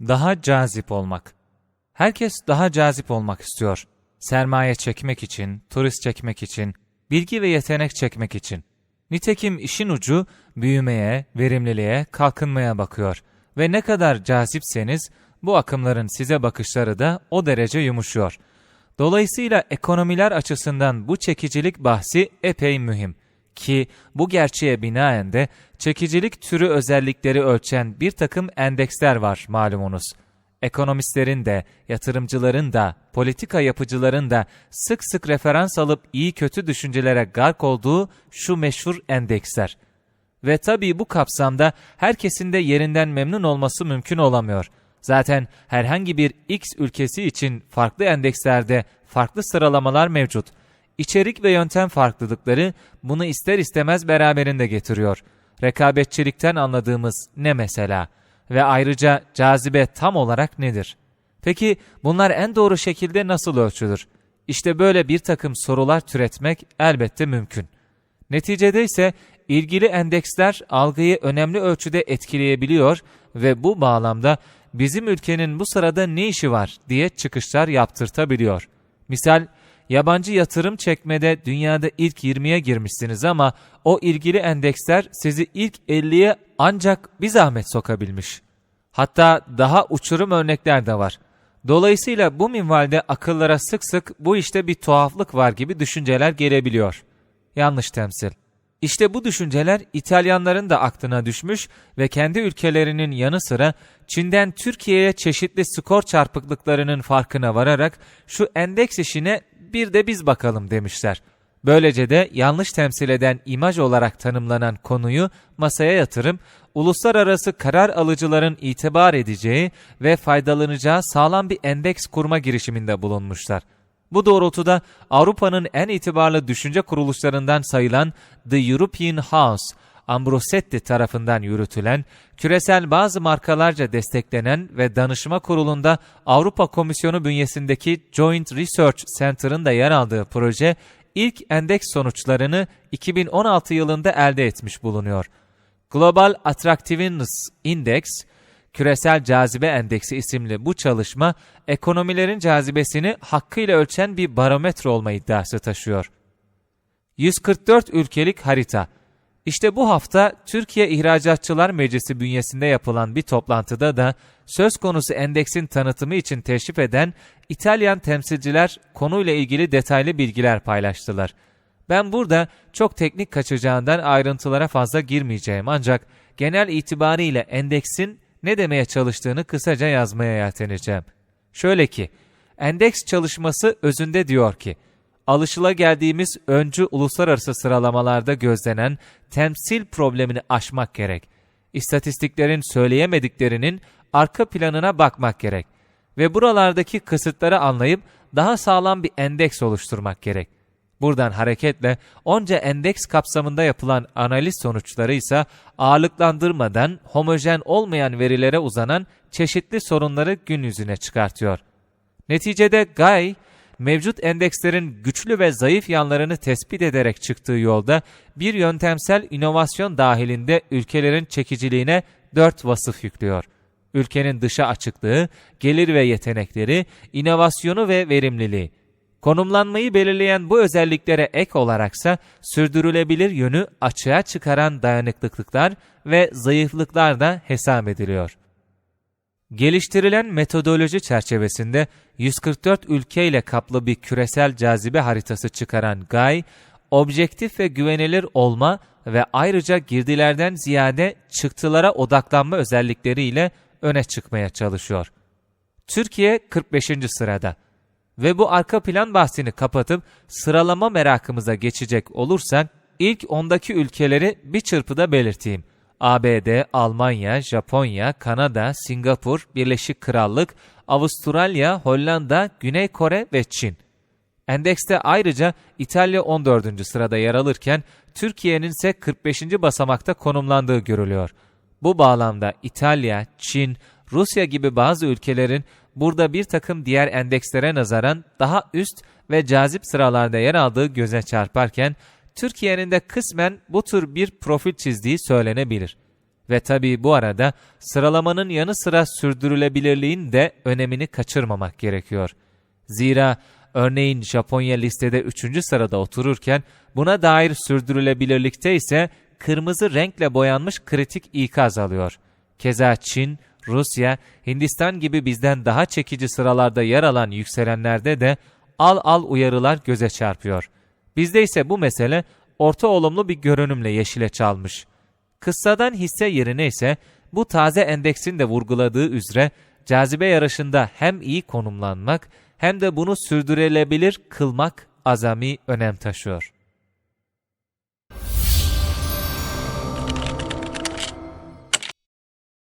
Daha cazip olmak. Herkes daha cazip olmak istiyor. Sermaye çekmek için, turist çekmek için, bilgi ve yetenek çekmek için. Nitekim işin ucu büyümeye, verimliliğe, kalkınmaya bakıyor. Ve ne kadar cazipseniz bu akımların size bakışları da o derece yumuşuyor. Dolayısıyla ekonomiler açısından bu çekicilik bahsi epey mühim ki bu gerçeğe binaen de çekicilik türü özellikleri ölçen bir takım endeksler var malumunuz. Ekonomistlerin de, yatırımcıların da, politika yapıcıların da sık sık referans alıp iyi kötü düşüncelere gark olduğu şu meşhur endeksler. Ve tabii bu kapsamda herkesin de yerinden memnun olması mümkün olamıyor. Zaten herhangi bir X ülkesi için farklı endekslerde farklı sıralamalar mevcut. İçerik ve yöntem farklılıkları bunu ister istemez beraberinde getiriyor. Rekabetçilikten anladığımız ne mesela? Ve ayrıca cazibe tam olarak nedir? Peki bunlar en doğru şekilde nasıl ölçülür? İşte böyle bir takım sorular türetmek elbette mümkün. Neticede ise ilgili endeksler algıyı önemli ölçüde etkileyebiliyor ve bu bağlamda bizim ülkenin bu sırada ne işi var diye çıkışlar yaptırtabiliyor. Misal, yabancı yatırım çekmede dünyada ilk 20'ye girmişsiniz ama o ilgili endeksler sizi ilk 50'ye ancak bir zahmet sokabilmiş. Hatta daha uçurum örnekler de var. Dolayısıyla bu minvalde akıllara sık sık bu işte bir tuhaflık var gibi düşünceler gelebiliyor. Yanlış temsil. İşte bu düşünceler İtalyanların da aklına düşmüş ve kendi ülkelerinin yanı sıra Çin'den Türkiye'ye çeşitli skor çarpıklıklarının farkına vararak şu endeks işine bir de biz bakalım demişler. Böylece de yanlış temsil eden imaj olarak tanımlanan konuyu masaya yatırım, uluslararası karar alıcıların itibar edeceği ve faydalanacağı sağlam bir endeks kurma girişiminde bulunmuşlar. Bu doğrultuda Avrupa'nın en itibarlı düşünce kuruluşlarından sayılan The European House, Ambrosetti tarafından yürütülen, küresel bazı markalarca desteklenen ve danışma kurulunda Avrupa Komisyonu bünyesindeki Joint Research Center'ın da yer aldığı proje, ilk endeks sonuçlarını 2016 yılında elde etmiş bulunuyor. Global Attractiveness Index, Küresel Cazibe Endeksi isimli bu çalışma, ekonomilerin cazibesini hakkıyla ölçen bir barometre olma iddiası taşıyor. 144 ülkelik harita İşte bu hafta Türkiye İhracatçılar Meclisi bünyesinde yapılan bir toplantıda da söz konusu endeksin tanıtımı için teşrif eden İtalyan temsilciler konuyla ilgili detaylı bilgiler paylaştılar. Ben burada çok teknik kaçacağından ayrıntılara fazla girmeyeceğim ancak genel itibariyle endeksin ne demeye çalıştığını kısaca yazmaya yelteneceğim. Şöyle ki, endeks çalışması özünde diyor ki, alışıla geldiğimiz öncü uluslararası sıralamalarda gözlenen temsil problemini aşmak gerek. İstatistiklerin söyleyemediklerinin arka planına bakmak gerek. Ve buralardaki kısıtları anlayıp daha sağlam bir endeks oluşturmak gerek. Buradan hareketle onca endeks kapsamında yapılan analiz sonuçları ise ağırlıklandırmadan homojen olmayan verilere uzanan çeşitli sorunları gün yüzüne çıkartıyor. Neticede Guy, mevcut endekslerin güçlü ve zayıf yanlarını tespit ederek çıktığı yolda bir yöntemsel inovasyon dahilinde ülkelerin çekiciliğine dört vasıf yüklüyor. Ülkenin dışa açıklığı, gelir ve yetenekleri, inovasyonu ve verimliliği. Konumlanmayı belirleyen bu özelliklere ek olaraksa sürdürülebilir yönü açığa çıkaran dayanıklılıklar ve zayıflıklar da hesap ediliyor. Geliştirilen metodoloji çerçevesinde 144 ülkeyle kaplı bir küresel cazibe haritası çıkaran Guy, objektif ve güvenilir olma ve ayrıca girdilerden ziyade çıktılara odaklanma özellikleriyle öne çıkmaya çalışıyor. Türkiye 45. sırada ve bu arka plan bahsini kapatıp sıralama merakımıza geçecek olursak ilk ondaki ülkeleri bir çırpıda belirteyim. ABD, Almanya, Japonya, Kanada, Singapur, Birleşik Krallık, Avustralya, Hollanda, Güney Kore ve Çin. Endekste ayrıca İtalya 14. sırada yer alırken Türkiye'nin ise 45. basamakta konumlandığı görülüyor. Bu bağlamda İtalya, Çin, Rusya gibi bazı ülkelerin burada bir takım diğer endekslere nazaran daha üst ve cazip sıralarda yer aldığı göze çarparken, Türkiye'nin de kısmen bu tür bir profil çizdiği söylenebilir. Ve tabii bu arada sıralamanın yanı sıra sürdürülebilirliğin de önemini kaçırmamak gerekiyor. Zira örneğin Japonya listede 3. sırada otururken buna dair sürdürülebilirlikte ise kırmızı renkle boyanmış kritik ikaz alıyor. Keza Çin, Rusya, Hindistan gibi bizden daha çekici sıralarda yer alan yükselenlerde de al al uyarılar göze çarpıyor. Bizde ise bu mesele orta olumlu bir görünümle yeşile çalmış. Kıssadan hisse yerine ise bu taze endeksin de vurguladığı üzere cazibe yarışında hem iyi konumlanmak hem de bunu sürdürülebilir kılmak azami önem taşıyor.